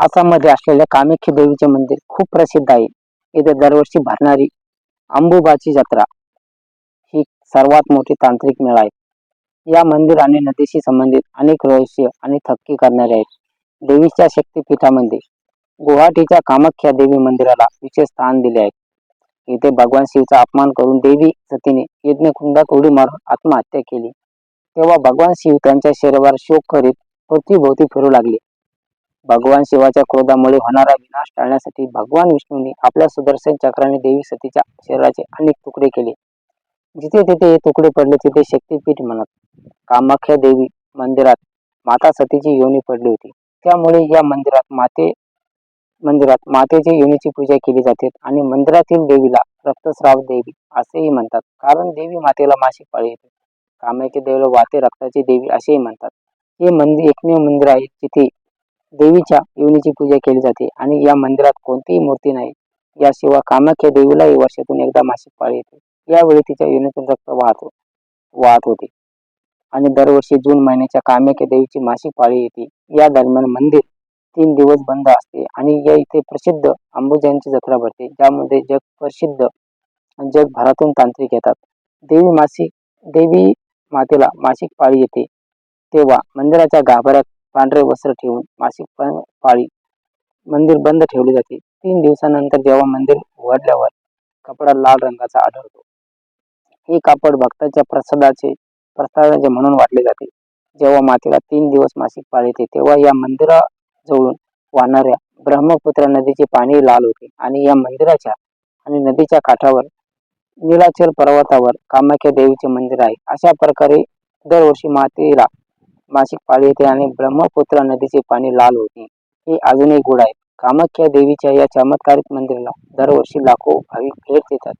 आसाममध्ये असलेल्या कामाख्या देवीचे मंदिर खूप प्रसिद्ध आहे. येथे दरवर्षी भरणारी अंबुबाची जत्रा ही सर्वात मोठी तांत्रिक मेळा आहे. या मंदिर आणि नदीशी संबंधित अनेक रहस्य आणि थक्की करणारे आहेत. देवीच्या शक्तिपीठामध्ये गुवाहाटीच्या कामाख्या देवी मंदिराला विशेष स्थान दिले आहे. इथे भगवान शिवचा अपमान करून देवी सतीने यज्ञकुंडात उडी मारून आत्महत्या केली. तेव्हा भगवान शिव त्यांच्या शरीरावर शोक करीत पृथ्वीभोवती फिरू लागले. भगवान शिवाच्या क्रोधामुळे होणारा विनाश टाळण्यासाठी भगवान विष्णूंनी आपल्या सुदर्शन चक्राने देवी सतीच्या शरीराचे अनेक तुकडे केले. जिथे तिथे हे तुकडे पडले तिथे शक्तीपीठ म्हणत कामाख्या देवी मंदिरात माता सतीची योनी पडली होती. त्यामुळे या मंदिरात माते मंदिरात मातेच्या योनीची पूजा केली जाते आणि मंदिरातील देवीला रक्तस्राव देवी असेही म्हणतात. कारण देवी मातेला मासिक पाळी येते कामाख्या देवीला वाते रक्ताची देवी असेही म्हणतात. हे मंदिर एकमेव मंदिर आहे जिथे देवीच्या योनीची पूजा केली जाते आणि या मंदिरात कोणतीही मूर्ती नाही. याशिवाय कामाख्या देवीलाही वर्षातून एकदा मासिक पाळी येते. यावेळी तिच्या योनीतून रक्त वाहत वाहत होते. आणि दरवर्षी जून महिन्याच्या कामाख्या देवीची मासिक पाळी येते. या दरम्यान मंदिर तीन दिवस बंद असते आणि या इथे प्रसिद्ध अंबुजांची जत्रा भरते. ज्यामध्ये जग प्रसिद्ध जगभरातून तांत्रिक येतात. देवी मासिक देवी मातेला मासिक पाळी येते. तेव्हा मंदिराच्या गाभाऱ्यात पांढरे वस्त्र ठेवून मासिक पाळी मंदिर बंद ठेवले जाते. तीन दिवसानंतर जेव्हा मंदिर उघडल्यावर कपडा लाल रंगाचा आढळतो. हे कापड भक्ताच्या प्रसादाचे प्रसादाचे म्हणून वाटले जाते. जेव्हा मातेला तीन दिवस मासिक पाळी येते तेव्हा या मंदिराजवळून वाहणाऱ्या ब्रह्मपुत्रा नदीचे पाणी लाल होते आणि या मंदिराच्या आणि नदीच्या काठावर निलाचल पर्वतावर कामाख्या देवीचे मंदिर आहे. अशा प्रकारे दरवर्षी मातेला मासिक पाळी येते आणि ब्रह्मपुत्रा नदीचे पाणी लाल होते. हे अजूनही गुढ आहे. कामाख्या देवीच्या या चमत्कारिक मंदिराला दरवर्षी लाखो भाविक भेट देतात.